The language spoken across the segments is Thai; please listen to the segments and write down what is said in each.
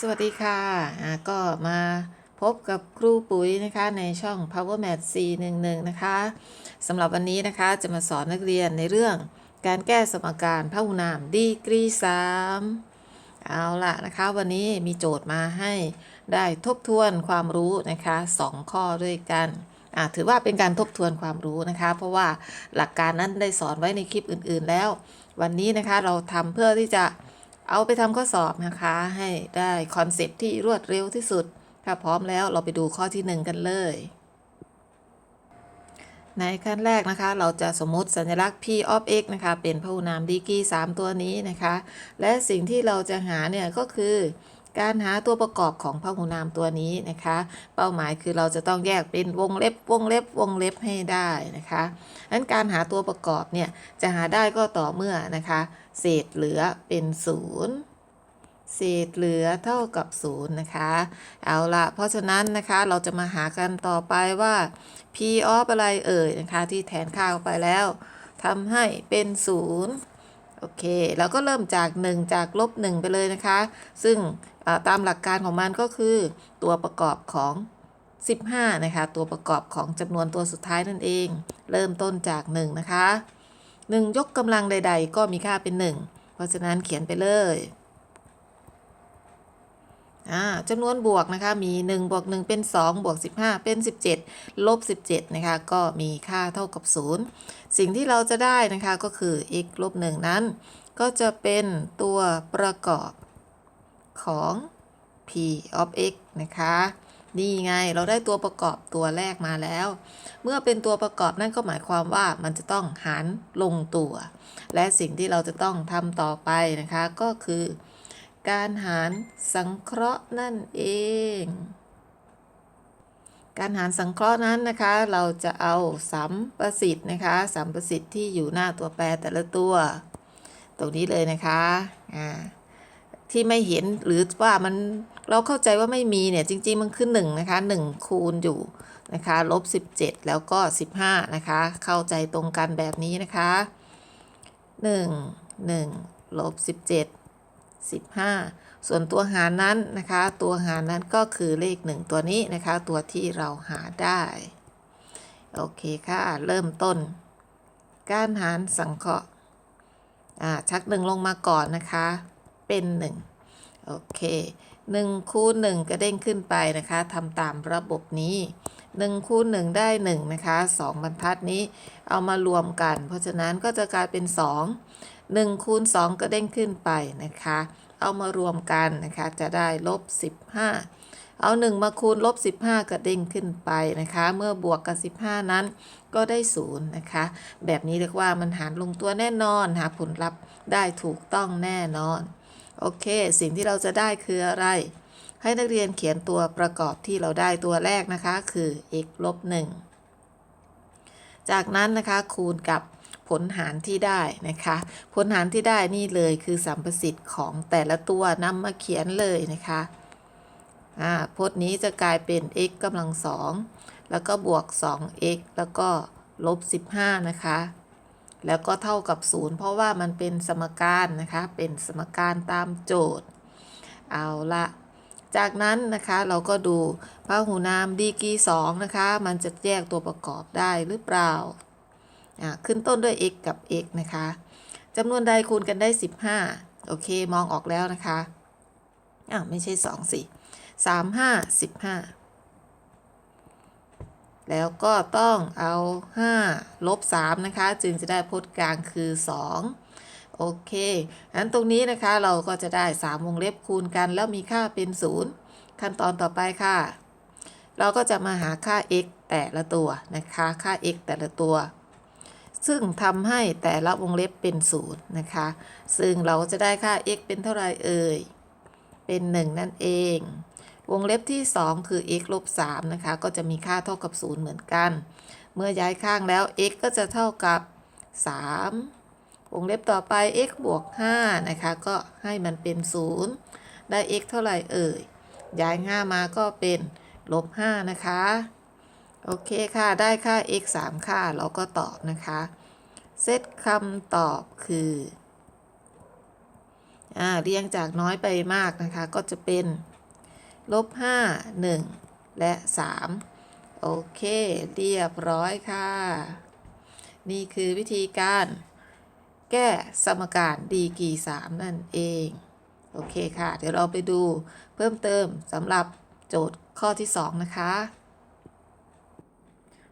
สวัสดีค่ะอ่าก็มาพบกับครูปุ๋ยนะคะในช่อง Power Math 411 นะคะสำหรับวันนี้นะคะจะมาสอนนักเรียนในเรื่องการแก้สมการพหุนามดีกรี 3 เอาละนะคะ วันนี้มีโจทย์มาให้ได้ทบทวนความรู้นะคะ 2 ข้อด้วยกันอ่าถือว่าเป็นการทบทวนความรู้นะคะ เพราะว่าหลักการนั้นได้สอนไว้ในคลิปอื่น ๆ แล้ว วันนี้นะคะเราทำเพื่อที่จะ เอาไปทำข้อสอบนะคะให้ได้คอนเซปต์ที่รวดเร็วที่สุด ถ้าพร้อมแล้วเราไปดูข้อที่ 1 กันเลย ในขั้นแรกนะคะ เราจะสมมติสัญลักษณ์ p of x นะคะ เป็นพหุนามดีกรี3ตัวนี้นะคะ และสิ่งที่เราจะหาเนี่ยก็คือ การหาตัวประกอบของพหุนามตัวนี้นะคะ เป้าหมายคือเราจะต้องแยกเป็นวงเล็บวงเล็บวงเล็บให้ได้นะคะนั้นการหาตัวประกอบเนี่ยจะหาได้ก็ต่อเมื่อนะคะ เศษเหลือเป็นศูนย์เศษเหลือเท่ากับศูนย์นะคะ เอาละเพราะฉะนั้นนะคะเราจะมาหากันต่อไปว่า p of อะไรเอ่ยนะคะ ที่แทนค่าเข้าไปแล้วทำให้เป็นศูนย์ โอเค เราก็เริ่มจาก 1 จากลบ1ไปเลยนะคะ ซึ่งตามหลักการของมันก็คือตัวประกอบของ 15 นะคะ ตัวประกอบของจำนวนตัวสุดท้ายนั่นเอง เริ่มต้นจาก 1 นะคะ 1 ยกกำลังใด ๆ ก็มีค่าเป็น 1 เพราะฉะนั้นเขียนไปเลย จำนวนบวกนะคะมี 1 บวก 1 เป็น 2 บวก 15 เป็น 17 ลบ 17 นะคะ ก็มีค่าเท่ากับ 0 สิ่งที่เราจะได้นะคะก็คือ x ลบ 1 นั้น ก็จะเป็นตัวประกอบของ p of x นะคะ นี่ไงเราได้ตัวประกอบตัวแรกมาแล้ว เมื่อเป็นตัวประกอบนั่นก็หมายความว่ามันจะต้องหารลงตัว และสิ่งที่เราจะต้องทำต่อไปนะคะก็คือ การหารสังเคราะห์นั่นเอง การหารสังเคราะห์นั้นนะคะ เราจะเอาสัมประสิทธิ์นะคะสัมประสิทธิ์ที่อยู่หน้าตัวแปรแต่ละตัว ตรงนี้เลยนะคะอ่าที่ไม่เห็นหรือว่ามันเราเข้าใจว่าไม่มีเนี่ยจริง ๆ มันคือ1นะคะ1คูณอยู่นะคะลบ17 แล้วก็ 15 นะคะ เข้าใจตรงกันแบบนี้นะคะ 1 1ลบ17 15 ส่วนตัวหารนั้นนะคะ ตัวหารนั้นก็คือเลข 1 ตัวนี้นะคะ ตัวที่เราหาได้ โอเคค่ะ เริ่มต้น การหารสังเคราะห์อ่าชักหนึ่งลงมาก่อนนะคะ เป็น 1 โอเค1คูณ1กระเด้งขึ้นไปนะคะทำตามระบบนี้ 1คูณ1ได้ 1 นะคะ 2 บรรทัดนี้เอามารวมกัน เพราะฉะนั้นก็จะกลายเป็น 2 1คูณ2กระเด้งขึ้นไปนะคะ เอามารวมกันนะคะจะได้ลบ 15 เอา 1 มาคูณลบ 15กระเด้งขึ้นไปนะคะ เมื่อบวกกับ 15 นั้นก็ได้ 0 นะคะ แบบนี้เรียกว่ามันหารลงตัวแน่นอนหาผลลัพธ์ได้ถูกต้องแน่นอน โอเค สิ่งที่เราจะได้คืออะไร ให้นักเรียนเขียนตัวประกอบที่เราได้ตัวแรกนะคะ คือ x ลบ1จากนั้นนะคะคูณกับผลหารที่ได้นะคะ ผลหารที่ได้นี่เลยคือสัมประสิทธิ์ของแต่ละตัวนำมาเขียนเลยนะคะอ่าพจน์นี้จะกลายเป็น x กำลังสองแล้วก็บวก 2x แล้วก็ลบ 15 นะคะ แล้วก็เท่ากับ 0 เพราะว่ามันเป็นสมการนะคะ เป็นสมการตามโจทย์ เอาละ จากนั้นนะคะเราก็ดูพหูนามดีกรี2นะคะ มันจะแยกตัวประกอบได้หรือเปล่าอ่าขึ้นต้นด้วย x กับ x นะคะจำนวนใดคูณกันได้ 15 โอเค มองออกแล้วนะคะอ้าวไม่ใช่ 2 สิ 3 5 15 แล้วก็ต้องเอา 5 ลบ 3 นะคะ จึงจะได้พจน์กลางคือ 2 โอเคงั้นตรงนี้นะคะเราก็จะได้ 3 วงเล็บคูณกัน แล้วมีค่าเป็น 0 ขั้นตอนต่อไปค่ะ เราก็จะมาหาค่า x แต่ละตัวนะคะค่า x แต่ละตัว ซึ่งทำให้แต่ละวงเล็บเป็น 0 นะคะ ซึ่งเราจะได้ค่า x เป็นเท่าไหร่เอ่ย เป็น 1 นั่นเอง วงเล็บที่ 2 คือ x ลบ3นะคะ ก็จะมีค่าเท่ากับ 0 เหมือนกัน เมื่อย้ายข้างแล้ว x ก็จะเท่ากับ 3 วงเล็บต่อไป x บวก5นะคะ ก็ให้มันเป็น 0 ได้ x เท่าไหร่เอ่ย ย้าย5มาก็เป็นลบ5นะคะ โอเคค่ะ ได้ค่า x 3 ค่า เราก็ตอบนะคะ เซตคำตอบคืออ่าเรียงจากน้อยไปมากนะคะ ก็จะเป็นลบ5 1 และ 3 โอเค เรียบร้อยค่ะ นี่คือวิธีการ แก้สมการดีกรี3นั่นเอง โอเคค่ะ เดี๋ยวเราไปดูเพิ่มเติมสำหรับโจทย์ข้อที่ 2 นะคะ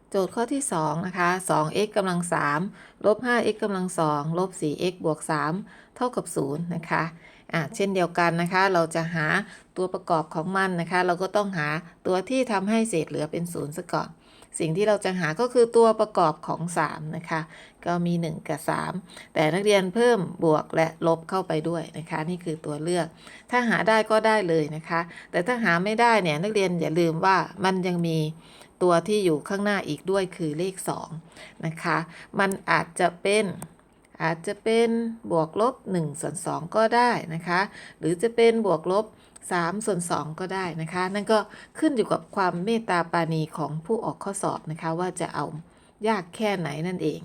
โจทย์ข้อที่ 2 นะคะ 2x กำลัง3ลบ 5x กำลัง2ลบ 4x บวก 3 เท่ากับ 0 นะคะอะเช่นเดียวกันนะคะ เราจะหาตัวประกอบของมันนะคะ เราก็ต้องหาตัวที่ทำให้เศษเหลือเป็น 0ซะก่อน สิ่งที่เราจะหาก็คือตัวประกอบของ 3 นะคะ ก็มี 1 กับ 3 แต่นักเรียนเพิ่มบวกและลบเข้าไปด้วยนะคะ นี่คือตัวเลือก ถ้าหาได้ก็ได้เลยนะคะ แต่ถ้าหาไม่ได้เนี่ยนักเรียนอย่าลืมว่ามันยังมีตัวที่อยู่ข้างหน้าอีกด้วยคือเลข 2 นะคะ มันอาจจะเป็นอาจจะเป็นบวกลบ1ส่วน2ก็ได้นะคะ หรือจะเป็นบวกลบ 3 ส่วน 2 ก็ได้นะคะ นั่นก็ขึ้นอยู่กับความเมตตาปาณีของผู้ออกข้อสอบนะคะ ว่าจะเอายากแค่ไหนนั่นเอง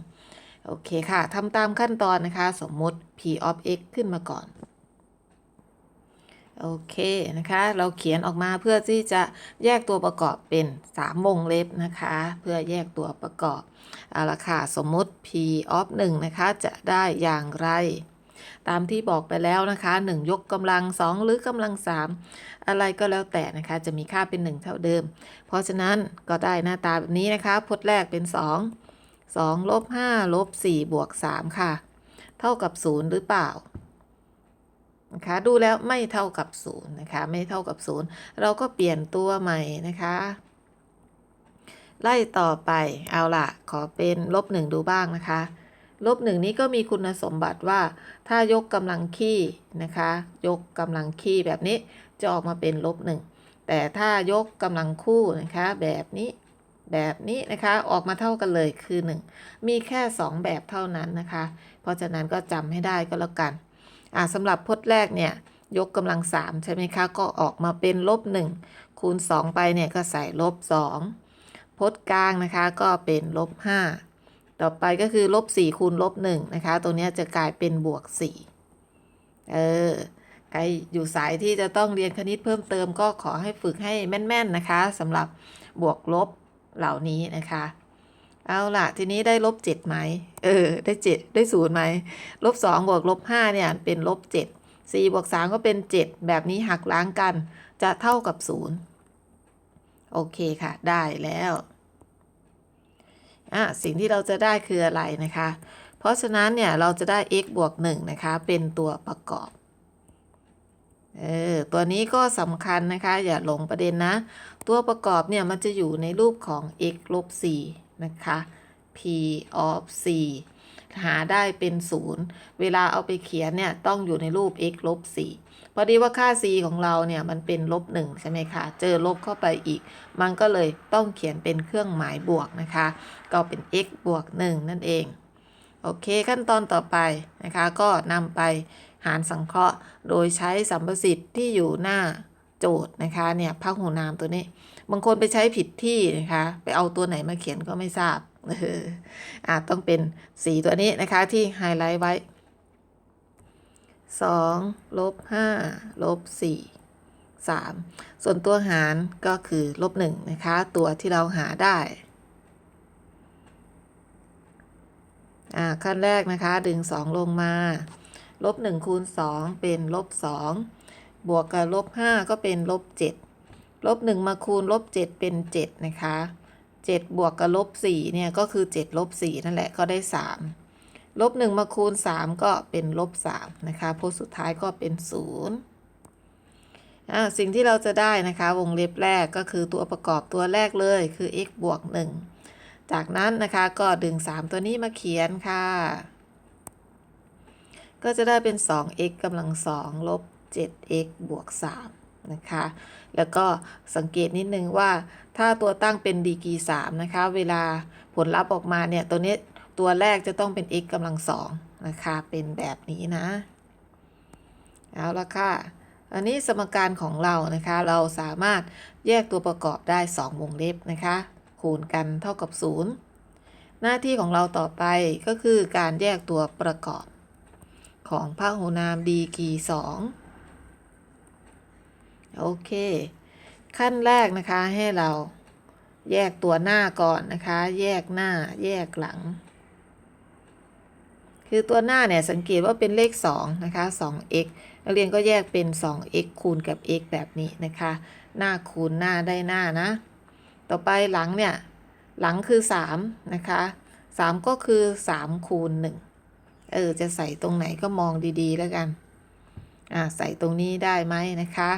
โอเคค่ะทำตามขั้นตอนนะคะ สมมุติ p of x ขึ้นมาก่อน โอเคนะคะ เราเขียนออกมาเพื่อที่จะแยกตัวประกอบเป็น 3 วงเล็บนะคะ เพื่อแยกตัวประกอบเอาละค่ะสมมุติ p of 1นะคะ จะได้อย่างไร ตามที่บอกไปแล้วนะคะ 1 ยกกำลัง 2 หรือกำลัง 3 อะไรก็แล้วแต่นะคะ จะมีค่าเป็น 1 เท่าเดิม เพราะฉะนั้นก็ได้หน้าตาแบบนี้นะคะพจน์แรกเป็น 2 2ลบ5ลบ4บวก3ค่ะ เท่ากับ 0 หรือเปล่านะคะดูแล้วไม่เท่ากับ0นะคะไม่เท่ากับ 0 เราก็เปลี่ยนตัวใหม่นะคะไล่ต่อไปเอาล่ะขอเป็นลบ1ดูบ้างนะคะ ลบ1นี้ก็มีคุณสมบัติว่าถ้ายกกำลังคี่นะคะ ยกกำลังคี่แบบนี้จะออกมาเป็นลบ1แต่ถ้ายกกำลังคู่นะคะแบบนี้แบบนี้นะคะออกมาเท่ากันเลยคือ 1 มีแค่ 2 แบบเท่านั้นนะคะ เพราะฉะนั้นก็จำให้ได้ก็แล้วกันอ่าสำหรับพจน์แรกเนี่ยยกกำลัง 3 ใช่ไหมคะ ก็ออกมาเป็นลบ1คูณ 2 ไปเนี่ยก็ใส่ลบ2พจน์กลางนะคะก็เป็นลบ5 ต่อไปก็คือลบ4คูณลบ1นะคะ ตัวนี้จะกลายเป็นบวก4เออ ใครอยู่สายที่จะต้องเรียนคณิตเพิ่มเติมก็ขอให้ฝึกให้แม่นๆนะคะสำหรับบวกลบเหล่านี้นะคะ เอาล่ะ ทีนี้ได้ลบ7ไหม เออ ได้ 7 ได้0ไหม ลบ2บวกลบ5เนี่ยเป็นลบ7 4บวก3ก็เป็น 7 แบบนี้หักล้างกันจะเท่ากับ 0 โอเคค่ะ ได้แล้ว อะสิ่งที่เราจะได้คืออะไรนะคะ เพราะฉะนั้นเนี่ยเราจะได้ x บวก1นะคะ เป็นตัวประกอบ เออ ตัวนี้ก็สำคัญนะคะ อย่าหลงประเด็นนะ ตัวประกอบเนี่ยมันจะอยู่ในรูปของ x ลบ4นะคะ p of c หาได้เป็น0เวลาเอาไปเขียนเนี่ยต้องอยู่ในรูป x ลบ4พอดีว่าค่า c ของเราเนี่ยมันเป็นลบ1ใช่ไหมคะ เจอลบเข้าไปอีก มันก็เลยต้องเขียนเป็นเครื่องหมายบวกนะคะ ก็เป็น x บวก 1 นั่นเอง โอเคขั้นตอนต่อไปนะคะ ก็นำไปหารสังเคราะห์ โดยใช้สัมประสิทธิ์ที่อยู่หน้าโจทย์นะคะเนี่ยพหูนามตัวนี้ บางคนไปใช้ผิดที่นะคะ ไปเอาตัวไหนมาเขียนก็ไม่ทราบ เอออาจต้องเป็นสีตัวนี้นะคะที่ไฮไลท์ไว้2ลบ5ลบ4 3ส่วนตัวหารก็คือลบ1นะคะ ตัวที่เราหาได้ อ่า ขั้นแรกนะคะ ดึง2ลงมา ลบ1คูณ2เป็นลบ2บวกกับลบ5ก็เป็นลบ7ลบ1มาคูณลบ7เป็น7นะคะ 7 บวกกับลบ4เนี่ย ก็คือ 7 ลบ 4 นั่นแหละก็ได้ 3 ลบ 1 มาคูณ 3 ก็เป็นลบ 3 นะคะพจน์สุดท้ายก็เป็น 0อ่าสิ่งที่เราจะได้นะคะ วงเล็บแรกก็คือตัวประกอบตัวแรกเลยคือ x บวก 1 จากนั้นนะคะก็ดึง 3 ตัวนี้มาเขียนค่ะ ก็จะได้เป็น 2x กำลัง2ลบ 7x บวก 3 นะคะ แล้วก็สังเกตนิดนึงว่าถ้าตัวตั้งเป็นดีกี3นะคะ เวลาผลลัพธ์ออกมาเนี่ย ตัวนี้ตัวแรกจะต้องเป็น x กำลัง2นะคะ เป็นแบบนี้นะ เอาละค่ะ อันนี้สมการของเรานะคะ เราสามารถแยกตัวประกอบได้ 2 วงเล็บนะคะ คูณกันเท่ากับ 0 หน้าที่ของเราต่อไปก็คือการแยกตัวประกอบของพหูนามดีกีสอง โอเค ขั้นแรกนะคะให้เราแยกตัวหน้าก่อนนะคะ แยกหน้าแยกหลัง คือตัวหน้าเนี่ยสังเกตว่าเป็นเลข2นะคะ 2x นักเรียนก็แยกเป็น 2x คูณกับ x แบบนี้นะคะ หน้าคูณหน้าได้หน้านะ ต่อไปหลังเนี่ย หลังคือ3นะคะ3ก็คือ 3 คูณ 1 เออ จะใส่ตรงไหนก็มองดีๆ แล้วกัน อ่า ใส่ตรงนี้ได้ไหมนะคะ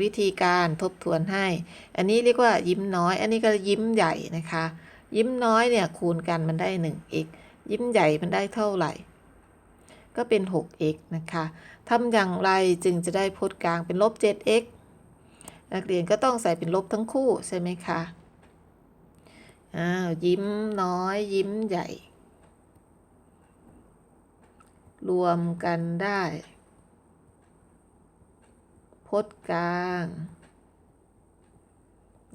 วิธีการทบทวนให้ อันนี้เรียกว่ายิ้มน้อย อันนี้ก็ยิ้มใหญ่นะคะ ยิ้มน้อยเนี่ยคูณกันมันได้ 1x ยิ้มใหญ่มันได้เท่าไหร่ ก็เป็น 6x นะคะทำอย่างไรจึงจะได้พจน์กลางเป็นลบ 7x นักเรียนก็ต้องใส่เป็นลบทั้งคู่ใช่ไหมคะ อ้าวยิ้มน้อยยิ้มใหญ่ รวมกันได้ พจน์กลาง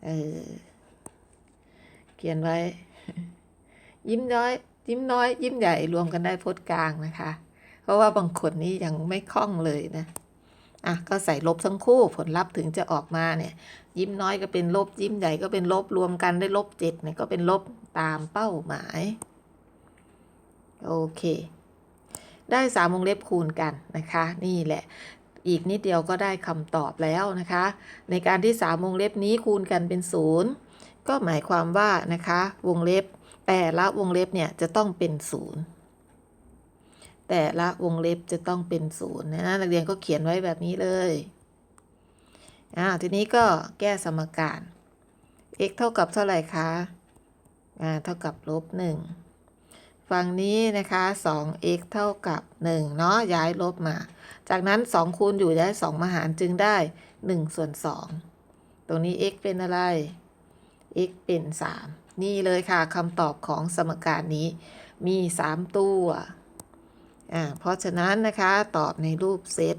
เออ เขียนไว้ ยิ้มน้อย ยิ้มน้อย ยิ้มใหญ่รวมกันได้พจน์กลางนะคะ เพราะว่าบางคนนี่ยังไม่คล่องเลยนะ อะ ก็ใส่ลบทั้งคู่ผลลัพธ์ถึงจะออกมาเนี่ย ยิ้มน้อยก็เป็นลบ ยิ้มใหญ่ก็เป็นลบรวมกันได้ลบเจ็ดเนี่ยก็เป็นลบตามเป้าหมาย โอเคได้สามวงเล็บคูณกันนะคะ นี่แหละ อีกนิดเดียวก็ได้คำตอบแล้วนะคะ ในการที่สามวงเล็บนี้คูณกันเป็นศูนย์ก็หมายความว่านะคะ วงเล็บ แต่ละวงเล็บเนี่ยจะต้องเป็นศูนย์แต่ละวงเล็บจะต้องเป็นศูนย์นะนักเรียนก็เขียนไว้แบบนี้เลยอ่าทีนี้ก็แก้สมการ x เท่ากับเท่าไหร่คะอ่าเท่ากับลบหนึ่ง ฝั่งนี้นะคะ 2x เท่ากับ 1 เนาะย้ายลบมา จากนั้น 2 คูณอยู่ย้าย 2 มาหารจึงได้ 1 ส่วน 2 ตรงนี้ x เป็นอะไร x เป็น 3 นี่เลยค่ะคำตอบของสมการนี้มี 3 ตัวอ่าเพราะฉะนั้นนะคะตอบในรูปเซต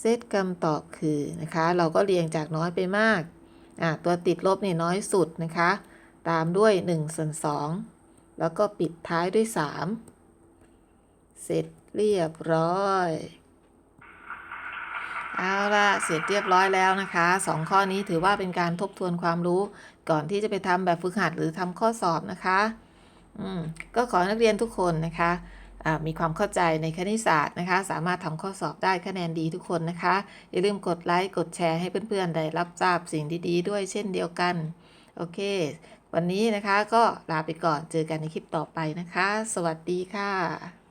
เซตคำตอบคือนะคะ เราก็เรียงจากน้อยไปมากอ่าตัวติดลบนี่น้อยสุดนะคะ ตามด้วย1ส่วน2แล้วก็ปิดท้ายด้วย 3 เสร็จเรียบร้อย เอาละเสร็จเรียบร้อยแล้วนะคะสองข้อนี้ถือว่าเป็นการทบทวนความรู้ ก่อนที่จะไปทำแบบฝึกหัดหรือทำข้อสอบนะคะอืมก็ขอให้นักเรียนทุกคนนะคะมีความเข้าใจในคณิตศาสตร์นะคะ สามารถทำข้อสอบได้คะแนนดีทุกคนนะคะ อย่าลืมกดไลค์ กดแชร์ให้เพื่อนๆ ได้รับทราบสิ่งดีๆ ด้วยเช่นเดียวกัน โอเค วันนี้นะคะก็ลาไปก่อนเจอกันในคลิปต่อไปนะคะ สวัสดีค่ะ